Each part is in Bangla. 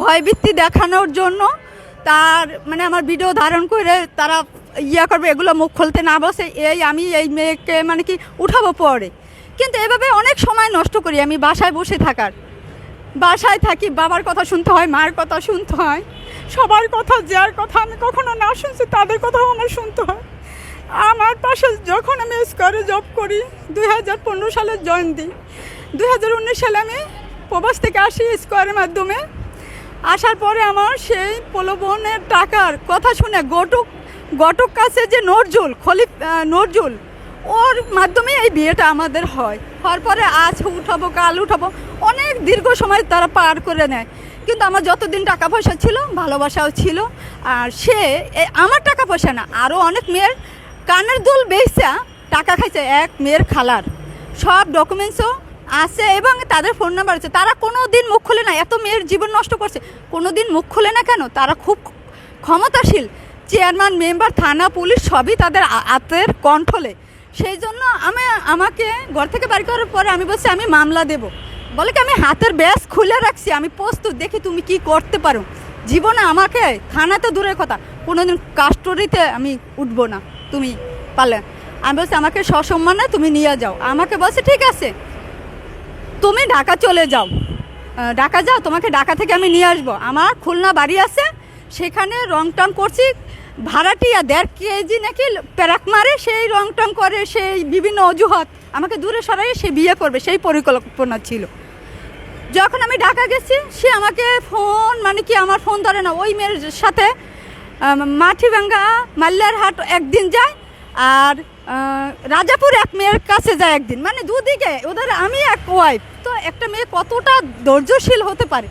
ভয়ভীতি দেখানোর জন্য তার মানে আমার ভিডিও ধারণ করে তারা ইয়া করবে, এগুলো মুখ খুলতে না বসে, এই আমি এই মেয়েকে মানে কি উঠাবো পরে। কিন্তু এভাবে অনেক সময় নষ্ট করি আমি বাসায় বসে থাকার। বাসায় থাকি, বাবার কথা শুনতে হয় মায়ের কথা শুনতে হয়, সবার কথা, যার কথা আমি কখনো না শুনছি, তাদের কথাও আমার শুনতে হয়। আমার পাশে যখন আমি স্কোয়ারে জব করি, দুই হাজার পনেরো সালে দুই হাজার উনিশ সালে আমি প্রবাস থেকে আসি স্কোয়ারের মাধ্যমে। আসার পরে আমার সেই প্রলোভনের টাকার কথা শুনে গটক গটক কাছে যে নজরুল আহ, নজরুল ওর মাধ্যমে এই বিয়েটা আমাদের হয়। হওয়ার পরে আজ উঠাবো কাল উঠাবো অনেক দীর্ঘ সময় তারা পার করে নেয়। কিন্তু আমার যতদিন টাকা পয়সা ছিল ভালোবাসাও ছিল আর সে আমার টাকা পয়সা না আরও অনেক মেয়ের কানের দুল বেচা টাকা খাইছে এক মেয়ের খালার। সব ডকুমেন্টসও আছে এবং তাদের ফোন নাম্বার আছে। তারা কোনো দিন মুখ খুলে না, এত মেয়ের জীবন নষ্ট করছে। কোনো দিন মুখ খুলে না কেন? তারা খুব ক্ষমতাশীল। চেয়ারম্যান, মেম্বার, থানা, পুলিশ সবই তাদের আ- হাতের কন্ট্রোলে সেই জন্য আমি, আমাকে ঘর থেকে বাড়ি করার পরে আমি বলছি, আমি মামলা দেব। বলে কি, আমি হাতের ব্যাস খুলে রাখছি, আমি প্রস্তুত, দেখি তুমি কি করতে পারো। জীবনে আমাকে, থানাতে দূরের কথা, কোনোদিন কাস্টডিতে আমি উঠবো না, তুমি পারলে। আমি বলছি, আমাকে সসম্মানে তুমি নিয়ে যাও। আমাকে বলছে, ঠিক আছে। তুমি ঢাকা চলে যাও। ঢাকা যাও তোমাকে ঢাকা থেকে আমি নিয়ে আসব। আমার খুলনা বাড়ি আছে সেখানে রং টং করছি। ভাড়াটিয়া দেড় কেজি নাকি প্যারাক মারে সেই রং টং করে সেই বিভিন্ন অজুহাত। আমাকে দূরে সরাই সে বিয়ে করবে সেই পরিকল্পনা ছিল। যখন আমি ঢাকা গেছি সে আমাকে ফোন মানে কি আমার ফোন ধরে না ওই মেয়ের সাথে আম, মাটিভাঙ্গা মাল্লার হাট একদিন যায় আর রাজাপুর এক মেয়ের কাছে যায় একদিন। মানে দুদিকে ওদের আমি এক ওয়াইফ একটা মেয়ে কতটা ধৈর্যশীল হতে পারে?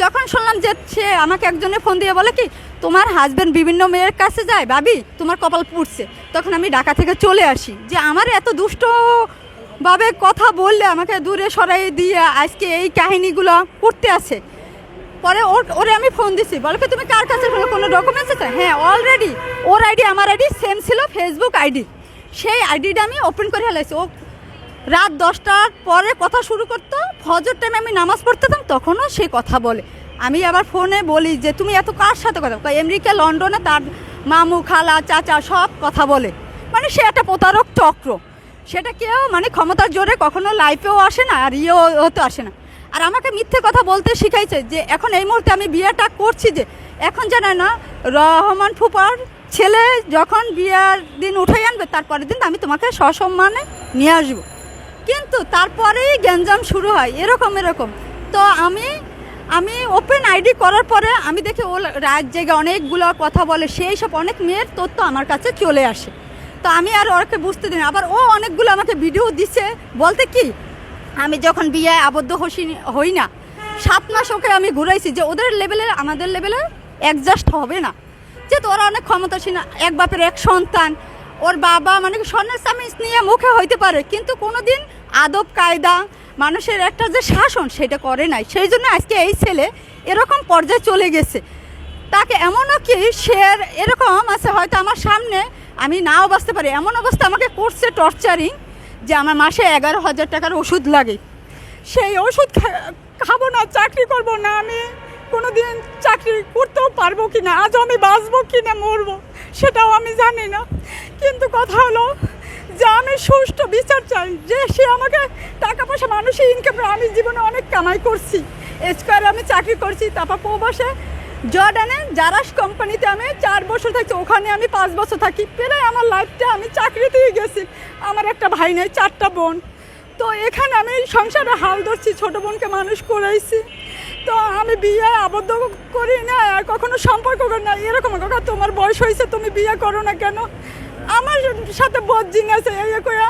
যখন শুনলাম যে সে আমাকে একজনে ফোন দিয়ে বলে কি, তোমার হাজব্যান্ড বিভিন্ন মেয়ের কাছে যায়, ভাবি? তোমার কপাল পুড়ছে। তখন আমি ঢাকা থেকে চলে আসি। যে আমার এত দুষ্ট ভাবে কথা বললে আমাকে দূরে সরাই দিয়ে আজকে এই কাহিনীগুলো করতে আছে। পরে ওর ওরে আমি ফোন দিছি, বলে কি, তুমি কার কাছে বলো কোনো ডকুমেন্টস আছে? হ্যাঁ অলরেডি ওর আইডি আমার আইডি সেম ছিল ফেসবুক আইডি সেই আইডিটা আমি ওপেন করে হেলাইছি ও রাত দশটার পরে কথা শুরু করতো ফজর টাইমে আমি নামাজ পড়তেতাম তখনও সে কথা বলে। আমি আবার ফোনে বলি যে, তুমি এত কার সাথে কথা? আমেরিকা, লন্ডনে তার মামু, খালা, চাচা সব কথা বলে। মানে সে একটা প্রতারক চক্র। সেটা কেউ মানে ক্ষমতার জোরে কখনো লাইফেও আসে না, আর ইয়েও হতে আসে না। আর আমাকে মিথ্যে কথা বলতে শিখাইছে যে, এখন এই মুহূর্তে আমি বিয়েটা করছি যে, এখন জানা না, রহমান ফুপার ছেলে যখন বিয়ার দিন উঠে আনবে, তারপরের দিন আমি তোমাকে সসম্মানে নিয়ে আসব। কিন্তু তারপরেই গ্যাঞ্জাম শুরু হয়, এরকম এরকম। তো আমি আমি ওপেন আইডি করার পরে আমি দেখি ও রাত জেগে অনেকগুলো কথা বলে, সেই সব অনেক মেয়ের তথ্য আমার কাছে চলে আসে। তো আমি আর ওকে বুঝতে দিই। আবার ও অনেকগুলো আমাকে ভিডিও দিছে, বলতে কি, আমি যখন বিয়ে আবদ্ধ হসি, হই না, সাত মাস ওকে আমি ঘুরাইছি যে ওদের লেভেলে আমাদের লেভেলে অ্যাডজাস্ট হবে না। যেহেতু ওরা অনেক ক্ষমতাসীন এক বাপের এক সন্তান ওর বাবা মানে স্বর্ণের নিয়ে মুখে হইতে পারে, কিন্তু কোনোদিন আদব, কায়দা, মানুষের একটা যে শাসন সেটা করে নাই। সেই জন্য আজকে এই ছেলে এরকম পর্যায়ে চলে গেছে। তাকে এমনও কি সে এরকম আছে, হয়তো আমার সামনে, আমি নাও বাঁচতে পারি। এমন অবস্থা আমাকে করছে টর্চারিং যে আমার মাসে এগারো হাজার টাকার ওষুধ লাগে। সেই ওষুধ খাব না, চাকরি করব না, আমি কোনো দিন চাকরি করতেও পারব কি না আজও আমি বাঁচবো কি না মরবো। সেটাও আমি জানি না। কিন্তু কথা হলো যে আমি সুষ্ঠু বিচার চাই, যে সে আমাকে টাকা পয়সা মানুষই ইনকাম আমি জীবনে অনেক কামাই করছি। স্কোয়ারে আমি চাকরি করছি, তারপর প্রবাসে জর্ডানে জারাস কোম্পানিতে আমি চার বছর থাকছি, ওখানে আমি পাঁচ বছর থাকি। প্রায় আমার লাইফটা আমি চাকরিতেই গেছি। আমার একটা ভাই নেই, চারটা বোন। তো এখানে আমি সংসারে হাল ধরছি, ছোটো বোনকে মানুষ করাইছি। তো আমি বিয়ে আবদ্ধ করি না, আর কখনো সম্পর্ক করি না। এরকম কাকা, তোমার বয়স হয়েছে, তুমি বিয়ে করো না কেন? আমার সাথে বজ্জিন আছে, এই কয়া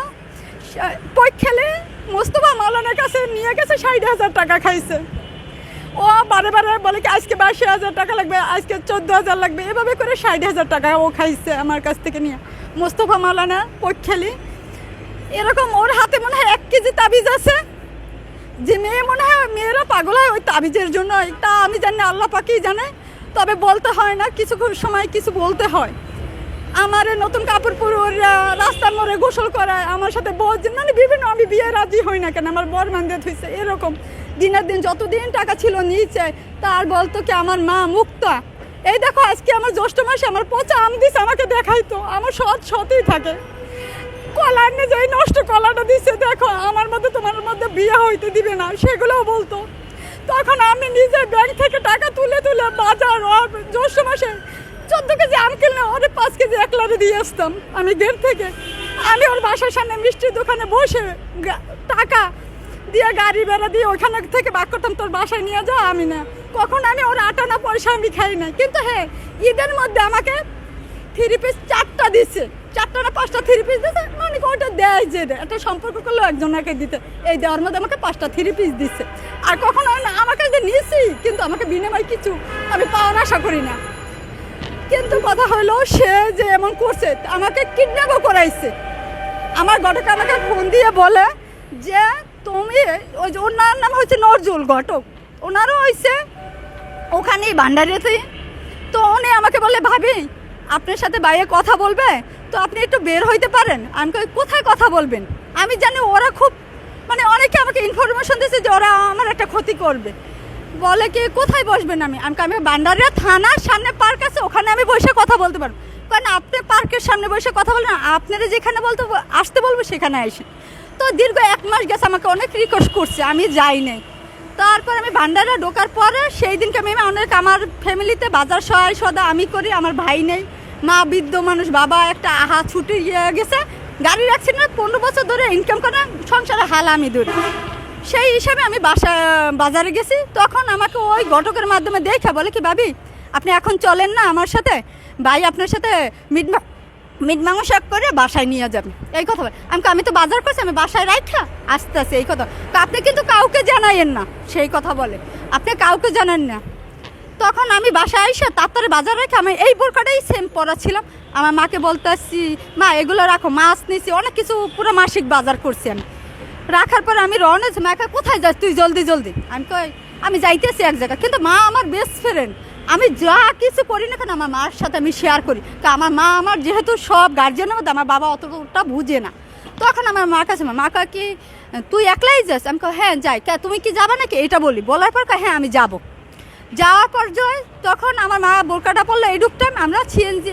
পক্ষেলে মোস্তফা মালানের কাছে নিয়ে গেছে ষাট হাজার টাকা খাইছে। ও বারে বারে বলে কি, আজকে বাইশি হাজার টাকা লাগবে, আজকে চোদ্দ হাজার লাগবে। এভাবে করে ষাট হাজার টাকা ও খাইছে আমার কাছ থেকে নিয়ে। মোস্তফা মালানা পক্ষেলি এরকম ওর হাতে মনে হয় এক কেজি তাবিজ আছে। যে মেয়ে মনে হয় মেয়েরা পাগল হয় ওই তাবিজের জন্য। তা আমি জানি আল্লাহ পাকেই জানে? তবে বলতে হয় না, কিছু সময় কিছু বলতে হয়। আমার নতুন কাপড় পরে ওরা রাস্তার মোড়ে গোসল করায়, আমার সাথে বজ মানে বিভিন্ন আমি বিয়ে রাজি হই না কেন, আমার বর মান্দে হয়েছে এরকম। দিনের দিন যতদিন টাকা ছিল নিচে, তার বলতো কি আমার মা মুক্তা। এই দেখো, আজকে আমার জ্যৈষ্ঠ মাসে আমার পচা আম দিছে, আমাকে দেখাইতো। আমার সৎ সতই থাকে। কলার নিয়ে যে নষ্ট কলাটা দিছে, দেখো, আমার মধ্যে তোমার মধ্যে বিয়ে হইতে দিবে না, সেগুলোও বলতো। তখন আমি নিজে ব্যাংক থেকে টাকা তুলে তুলে বাজার ওর জ্যৈষ্ঠ মাসে চোদ্দ কেজি আম কিনলে ওরে পাঁচ কেজি এক লারে দিয়ে আসতাম আমি গেট থেকে। আমি ওর বাসার সামনে মিষ্টির দোকানে বসে টাকা দিয়ে গাড়ি বেড়া দিয়ে ওখানে থেকে বাক করতাম, তোর বাসায় নিয়ে যা, আমি না। কখন আমি ওর আটানা পয়সা আমি খাই না। কিন্তু হ্যাঁ ঈদের মধ্যে আমাকে থ্রি পিস চারটা দিচ্ছে চারটা না পাঁচটা থ্রি পিস দিচ্ছে মানে কি ওটা দেয় যে একটা সম্পর্ক করল একজনকে দিতে। এই দেওয়ার মধ্যে আমাকে পাঁচটা থ্রি পিস দিচ্ছে আর কখনো আমাকে যে নিয়েছি, কিন্তু আমাকে বিনিময় কিছু আমি পাওয়ার আশা করি না। কিন্তু কথা হলো, সে যে এমন করছে, আমাকে কিডন্যাপও করাইছে। আমার ঘটক আমাকে ফোন দিয়ে বলে যে, তুমি ওই যে ওনার নাম হচ্ছে নজরুল ঘটক। ওনারও হয়েছে ওখানেই ভান্ডারিতে তো উনি আমাকে বলে, ভাবি, আপনার সাথে বাইরে কথা বলবে? তো আপনি একটু বের হইতে পারেন। আমি কোথায় কথা বলবেন? আমি জানি ওরা খুব মানে অনেকে আমাকে ইনফরমেশন দিয়েছে যে ওরা আমার একটা ক্ষতি করবে। বলে কি, কোথায় বসবেন আমি? আমি আমি বান্ডারিয়া থানার সামনে পার্ক আছে, ওখানে আমি বসে কথা বলতে পারব। কারণ আপনি পার্কের সামনে বসে কথা বলবেন আপনারা যেখানে বলতে আসতে বলব সেখানে আসেন তো দীর্ঘ এক মাস গেছে আমাকে অনেক রিকোয়েস্ট করছে, আমি যাই নাই। তারপর আমি ভান্ডারে ঢোকার পরে সেই দিনকে আমি, অনেক আমার ফ্যামিলিতে বাজার সহায় সদা, আমি করি, আমার ভাই নেই। মা বৃদ্ধ মানুষ, বাবা একটা আহা ছুটি গিয়ে গেছে, গাড়ি রাখছি না, পনেরো বছর ধরে ইনকাম করে, সংসারে হাল আমি ধরি সেই হিসাবে আমি বাসা, বাজারে গেছি, তখন আমাকে ওই ঘটকের মাধ্যমে দেখে বলে কি, ভাবি, আপনি এখন চলেন না আমার সাথে, ভাই আপনার সাথে মিট মিট মাংস করে বাসায় নিয়ে যাবেন এই কথা বলে। আমি আমি তো বাজার করছি, আমি বাসায় রাখা আস্তে আস্তে এই কথা। তো আপনি কিন্তু কাউকে জানাইয়েন না, সেই কথা বলে। আপনি কাউকে জানেন না। তখন আমি বাসায় এসে তাড়াতাড়ি বাজার রেখে আমি এই বোরকাটাই সেম পরা ছিলাম আমার মাকে বলতে আসছি মা এগুলো রাখো মাছ নিছি অনেক কিছু পুরো মাসিক বাজার করছি আমি। রাখার পর আমি রওনা মা কয়, কোথায় যাস তুই জলদি জলদি? আমি কই আমি যাইতেছি এক জায়গায়। কিন্তু মা আমার বেস্ট ফ্রেন্ড আমি যা কিছু করি না কেন আমার মার সাথে আমি শেয়ার করি। তা আমার মা আমার যেহেতু সব গার্জেনের মধ্যে আমার বাবা অতটা বুঝে না। তখন আমার মার কাছে মা কয় কি তুই একলাই যাস? আমি কই, হ্যাঁ যাই। তুমি কি যাবা নাকি? এটা বলি। বলার পর কয়, হ্যাঁ আমি যাব। যাওয়ার পর জয়, তখন আমার মা বোরকাটা পড়ল এই টাইম আমরা সিএনজি,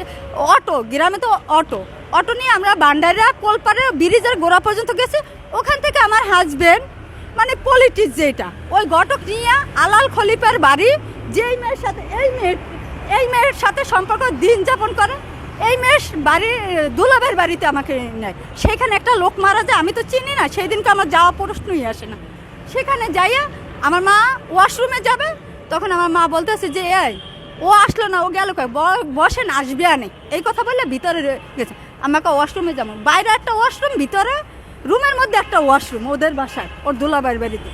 অটো, গ্রামে তো অটো। অটো নিয়ে আমরা বান্ডারা কোলপাড়ে ব্রিজের গোড়া পর্যন্ত গেছি। ওখান থেকে আমার হাজবেন্ড মানে পলিটিক্স যেটা ওই ঘটক নিয়ে আলাল খলিফার বাড়ি, যেই মেয়ের সাথে, এই মেয়ের এই মেয়ের সাথে সম্পর্ক দিন যাপন করে, এই মেয়ের বাড়ি দুলাভের বাড়িতে আমাকে নেয়। সেখানে একটা লোক মারা যায়, আমি তো চিনি না সেই দিনকে আমার যাওয়া প্রশ্নই আসে না। সেখানে যাইয়া আমার মা ওয়াশরুমে যাবে তখন আমার মা বলতেছে যে, এই, ও আসলো না, ও গেল কয় "ব- বসেন, আসবে আনে। এই কথা বললে ভিতরে গেছে। আমাকে ওয়াশরুমে যাব। বাইরে একটা ওয়াশরুম, ভিতরে রুমের মধ্যে একটা ওয়াশরুম, ওদের বাসায় ওর দুলাবাইয়ের বাড়িতে।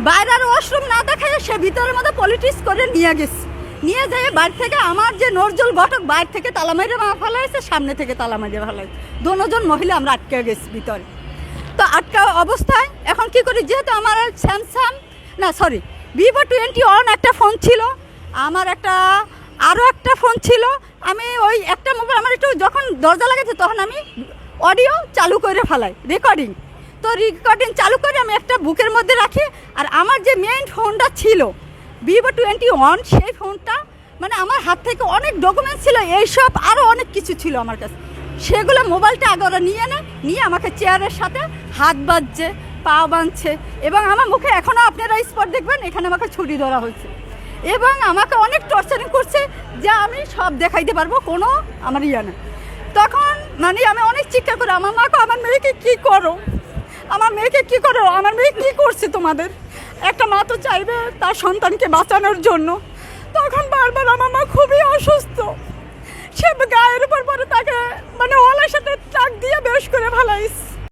বাইরের ওয়াশরুম না দেখে সে ভিতরের মধ্যে পলিটিক্স করে নিয়ে গেছে। নিয়ে যেয়ে বাড়ি থেকে আমার যে নজরুল ঘটক, বাইরে থেকে তালা মেরে মা ফেলাইছে, সামনে থেকে তালা মেরে ফেলাইছে। দোনোজন মহিলা আমরা আটকে গেছি ভিতরে। তো আটকা অবস্থায়, এখন কি করি? যেহেতু আমার স্যামসাং, না সরি ভিভো টোয়েন্টি ওয়ান একটা ফোন ছিল। আমার একটা আরও একটা ফোন ছিল। আমি ওই একটা মোবাইল আমার একটু যখন দরজা লাগাচ্ছে তখন আমি অডিও চালু করে ফেলাই রেকর্ডিং তো রেকর্ডিং চালু করে আমি একটা বুকের মধ্যে রাখি আর আমার যে মেইন ফোনটা ছিল ভিভো টোয়েন্টি ওয়ান সেই ফোনটা মানে আমার হাত থেকে অনেক ডকুমেন্টস ছিল, এইসব আরও অনেক কিছু ছিল আমার কাছে। সেগুলো মোবাইলটা আগে ওরা নিয়ে নেয়, নিয়ে আমাকে চেয়ারের সাথে হাত বাঁধছে পা বাঁধছে এবং আমার মুখে এখনও আপনারা স্পট দেখবেন, এখানে আমাকে ছুরি ধরা হয়েছে। এবং আমাকে অনেক টর্চারিং করছে যে আমি সব দেখাইতে পারব, কোনো আমার ইয়া না। তখন মানে আমি অনেক চিৎকার করে, আমার মাকে আমার মেয়েকে কী করো? আমার মেয়েকে কী করো? আমার মেয়ে কী করছে তোমাদের? একটা মা তো চাইবে তার সন্তানকে বাঁচানোর জন্য। তখন বারবার আমার মা খুবই অসুস্থ। সে গায়ের উপর পরে তাকে মানে ওলার সাথে ট্রাক দিয়ে বেশ করে ভালাইছে